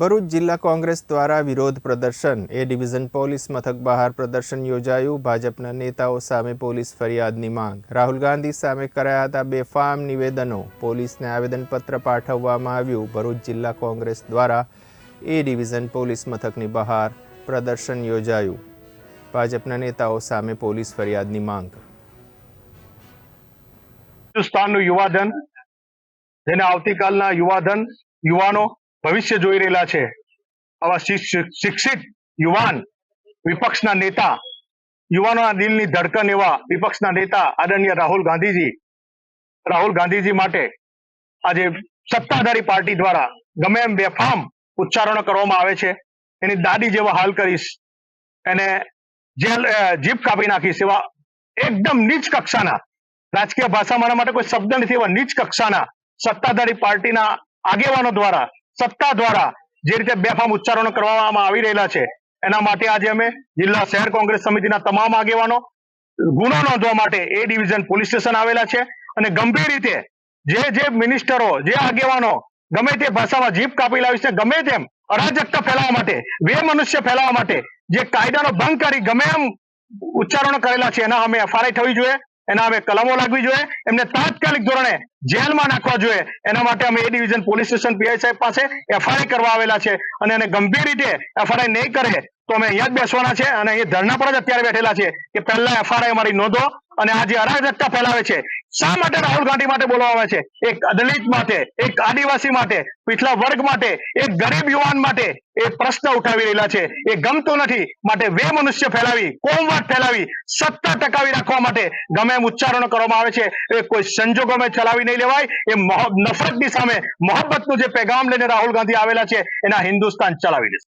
ભરૂચ જિલ્લા કોંગ્રેસ દ્વારા વિરોધ પ્રદર્શન. એ ડિવિઝન પોલીસ મથક બહાર પ્રદર્શન યોજાયું. ભાજપના નેતાઓ સામે પોલીસ ફરિયાદની માંગ. રાહુલ ગાંધી સામે કરાયા હતા બેફામ નિવેદનો. પોલીસને આવેદનપત્ર પાઠવવામાં આવ્યું. ભરૂચ જિલ્લા કોંગ્રેસ દ્વારા એ ડિવિઝન પોલીસ મથકની બહાર પ્રદર્શન યોજાયું. ભાજપના નેતાઓ સામે પોલીસ ફરિયાદની માંગ. હિન્દુસ્તાનનું યુવાધન, જેને આવતીકાલના યુવાધન, યુવાનો ભવિષ્ય જોઈ રહેલા છે. આવા શિક્ષ- શિક્ષ- શિક્ષિત યુવાન વિપક્ષના નેતા યુવાનોના દિલની ધડકન એવા વિપક્ષના નેતા આદરણીય રાહુલ ગાંધીજી રાહુલ ગાંધીજી માટે આજે સત્તાધારી પાર્ટી દ્વારા ગમે એમ બેફામ ઉચ્ચારણો કરવામાં આવે છે. એની દાદી જેવા હાલ કરીશ. એને જેલ જીપ કાપી નાખીશ એવા એકદમ નીચ કક્ષાના, રાજકીય ભાષા મારા માટે કોઈ શબ્દ નથી, એવા નીચ કક્ષાના સત્તાધારી પાર્ટીના આગેવાનો દ્વારા સત્તા દ્વારા જે રીતે બેફામ ઉચ્ચારણો કરવામાં આવી રહેલા છે, એના માટે આજે અમે જિલ્લા શહેર કોંગ્રેસ સમિતિના તમામ આગેવાનો ગુનો નોંધવા માટે એ ડિવિઝન પોલીસ સ્ટેશન આવેલા છે અને ગંભીર રીતે જે જે મિનિસ્ટરો, જે આગેવાનો ગમે તે ભાષામાં જીભ કાપી લાવી છે ગમે તેમ અરાજકતા ફેલાવવા માટે વે મનુષ્ય ફેલાવવા માટે જે કાયદાનો ભંગ કરી ગમે એમ ઉચ્ચારણો કરેલા છે, એના અમે એફઆરઆઈ થવી જોઈએ. એના અમે કલમો લાગવી જોઈએ, એમને તાત્કાલિક ધોરણે જેલમાં નાખવા જોઈએ. એના માટે અમે A division police station PI સાહેબ પાસે એફઆઈઆર કરવા આવેલા છે અને એને ગંભીર રીતે એફઆઈઆર નહીં કરે તો અમે અહીંયા જ બેસવાના છે અને અહીંયા ધરના પર જ અત્યારે બેઠેલા છે કે પહેલા એફઆરઆઈ અમારી નોંધો અને આ અરાજકતા ફેલાવે છે, શા માટે રાહુલ ગાંધી માટે બોલવામાં આવે છે? એક દલિત માટે, એક આદિવાસી માટે પીછલા વર્ગ માટે, એક ગરીબ યુવાન માટે એ પ્રશ્ન ઉઠાવી રહેલા છે. એ ગમતો નથી. માટે વે મનુષ્ય ફેલાવી કોમવાદ ફેલાવી, સત્તા ટકાવી રાખવા માટે ગમે એમ ઉચ્ચારણો કરવામાં આવે છે. એ કોઈ સંજોગોમાં ચલાવી નહીં લેવાય. એ નફરતની સામે મોહબ્બતનું જે પેગામ લઈને રાહુલ ગાંધી આવેલા છે, એના હિન્દુસ્તાન ચલાવી લેશે.